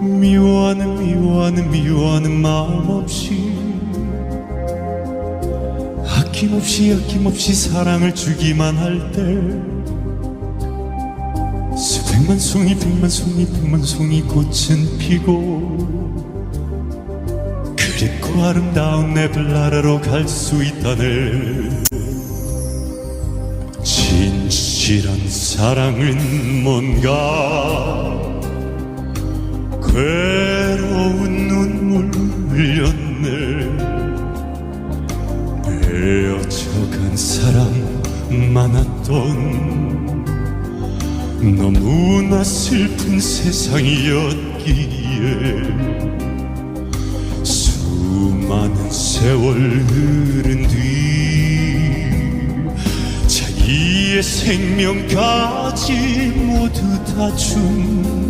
미워하는 미워하는 미워하는 마음 없이 아낌없이 아낌없이 사랑을 주기만 할 때 수백만 송이 백만 송이 백만 송이 꽃은 피고 그립고 아름다운 내 블라라로 갈 수 있다네 진실한 사랑은 뭔가 괴로운 눈물 흘렸네. 헤어져간 사람 많았던 너무나 슬픈 세상이었기에 수많은 세월 흐른 뒤 자기의 생명까지 모두 다준